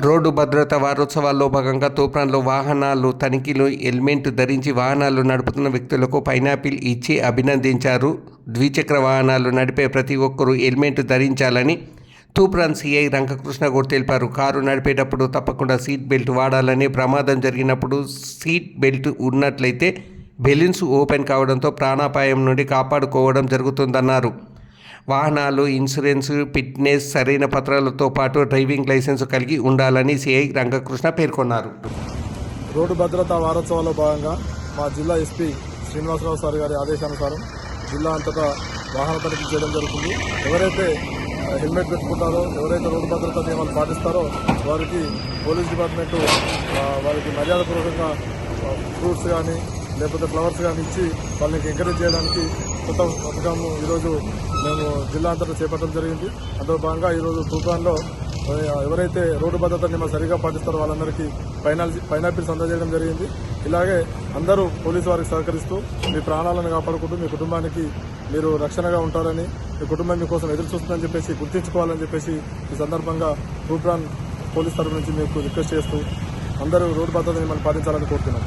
Road భద్రత వారోత్సవాల్లో భాగంగా తూప్రాన్లో వాహనాలు తనిఖీలు హెల్మెట్ ధరించి వాహనాలు నడుపుతున్న వ్యక్తులకు పైనాపిల్ ఇచ్చి అభినందించారు. ద్విచక్ర వాహనాలు నడిపే ప్రతి ఒక్కరూ హెల్మెట్ ధరించాలని తూప్రాన్ సిఐ రంగకృష్ణ గౌడ్ తెలిపారు. కారు నడిపేటప్పుడు తప్పకుండా సీట్ బెల్ట్ వాడాలని ప్రమాదం జరిగినప్పుడు సీట్ బెల్ట్ ఉన్నట్లయితే బెలూన్స్ ఓపెన్ కావడంతో ప్రాణాపాయం నుండి కాపాడుకోవడం జరుగుతుందన్నారు. వాహనాలు ఇన్సూరెన్స్ ఫిట్నెస్ సరైన పత్రాలతో పాటు డ్రైవింగ్ లైసెన్స్ కలిగి ఉండాలని సిఐ రంగకృష్ణ పేర్కొన్నారు. రోడ్డు భద్రతా వారోత్సవాల్లో భాగంగా మా జిల్లా ఎస్పీ శ్రీనివాసరావు సార్ గారి ఆదేశానుసారం జిల్లా అంతటా వాహన తనిఖీ చేయడం జరుగుతుంది. ఎవరైతే హెల్మెట్ పెట్టుకుంటారో ఎవరైతే రోడ్డు భద్రతా నియమాలు పాటిస్తారో వారికి పోలీస్ డిపార్ట్మెంట్ వారికి మర్యాదపూర్వకంగా ఫ్రూట్స్ కానీ లేకపోతే ఫ్లవర్స్ కానీ ఇచ్చి వాళ్ళని ఎంకరేజ్ చేయడానికి కొత్త పథకం ఈరోజు మేము జిల్లా అంతటా చేపట్టడం జరిగింది. అందులో భాగంగా ఈరోజు తూఫాన్లో ఎవరైతే రోడ్డు భద్రతని నియమాలు సరిగా పాటిస్తారో వాళ్ళందరికీ పైనాల్ పైనాపిల్స్ అందజేయడం జరిగింది. ఇలాగే అందరూ పోలీసు వారికి సహకరిస్తూ మీ ప్రాణాలను కాపాడుకుంటూ మీ కుటుంబానికి మీరు రక్షణగా ఉంటారని మీ కుటుంబం మీకోసం ఎదురు చూస్తుందని చెప్పేసి గుర్తించుకోవాలని చెప్పేసి ఈ సందర్భంగా రూప్రాన్ పోలీస్ తరఫు నుంచి మీకు రిక్వెస్ట్ చేస్తూ అందరూ రోడ్డు భద్రతని నియమాలు పాటించాలని కోరుతున్నాం.